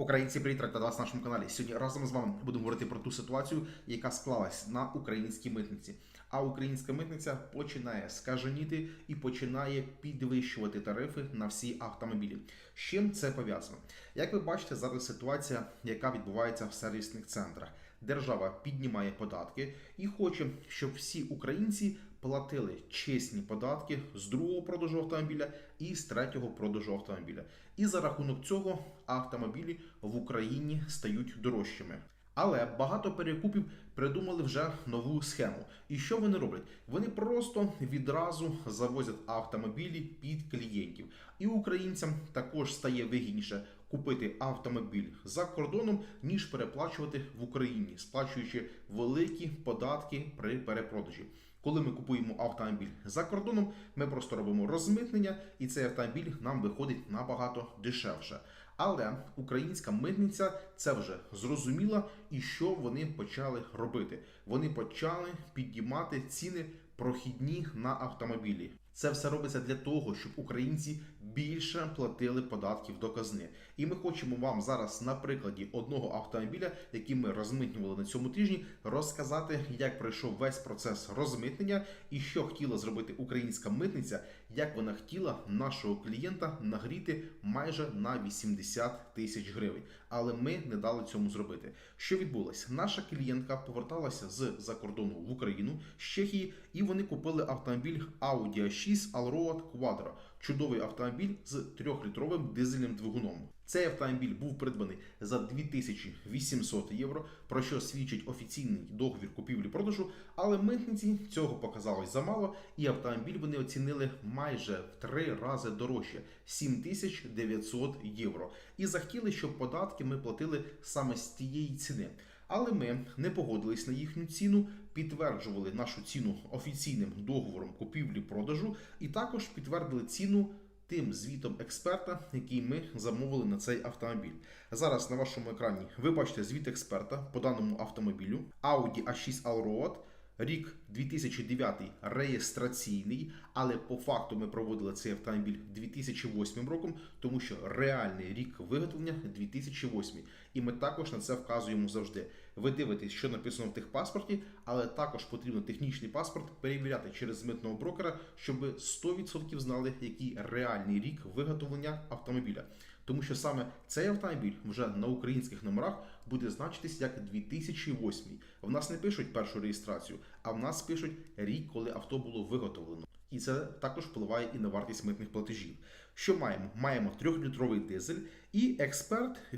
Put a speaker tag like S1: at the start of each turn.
S1: Українці, привіт, рад вас на нашому каналі. Сьогодні разом з вами будемо говорити про ту ситуацію, яка склалась на українській митниці. А українська митниця починає скаженіти і починає підвищувати тарифи на всі автомобілі. З чим це пов'язано? Як ви бачите, зараз ситуація, яка відбувається в сервісних центрах. Держава піднімає податки і хоче, щоб всі українці платили чесні податки з другого продажу автомобіля і з третього продажу автомобіля. І за рахунок цього автомобілі в Україні стають дорожчими. Але багато перекупів придумали вже нову схему. І що вони роблять? Вони просто відразу завозять автомобілі під клієнтів. І українцям також стає вигідніше купити автомобіль за кордоном, ніж переплачувати в Україні, сплачуючи великі податки при перепродажі. Коли ми купуємо автомобіль за кордоном, ми просто робимо розмитнення, і цей автомобіль нам виходить набагато дешевше. Але українська митниця це вже зрозуміла, і що вони почали робити? Вони почали підіймати ціни прохідні на автомобілі. Це все робиться для того, щоб українці більше платили податків до казни. І ми хочемо вам зараз на прикладі одного автомобіля, який ми розмитнювали на цьому тижні, розказати, як пройшов весь процес розмитнення і що хотіла зробити українська митниця, як вона хотіла нашого клієнта нагріти майже на 80 тисяч гривень. Але ми не дали цьому зробити. Що відбулося? Наша клієнтка поверталася з за кордону в Україну з Чехії, і вони купили автомобіль Audi A6 Allroad Quattro. Чудовий автомобіль з 3-літровим дизельним двигуном. Цей автомобіль був придбаний за 2800 євро, про що свідчить офіційний договір купівлі-продажу. Але митниці цього показалось замало, і автомобіль вони оцінили майже в три рази дорожче 7900 євро. І захотіли, щоб податки ми платили саме з тієї ціни. Але ми не погодились на їхню ціну, підтверджували нашу ціну офіційним договором купівлі-продажу, і також підтвердили ціну тим звітом експерта, який ми замовили на цей автомобіль. Зараз на вашому екрані ви бачите звіт експерта по даному автомобілю Audi A6 Allroad. Рік 2009 реєстраційний, але по факту ми проводили цей автомобіль 2008 роком, тому що реальний рік виготовлення 2008. І ми також на це вказуємо завжди. Ви дивитесь, що написано в техпаспорті, але також потрібно технічний паспорт перевіряти через митного брокера, щоб ви 100% знали, який реальний рік виготовлення автомобіля. Тому що саме цей автомобіль вже на українських номерах буде значитись як 2008. В нас не пишуть першу реєстрацію, а в нас пишуть рік, коли авто було виготовлено. І це також впливає і на вартість митних платежів. Що маємо? Маємо 3-літровий дизель, і експерт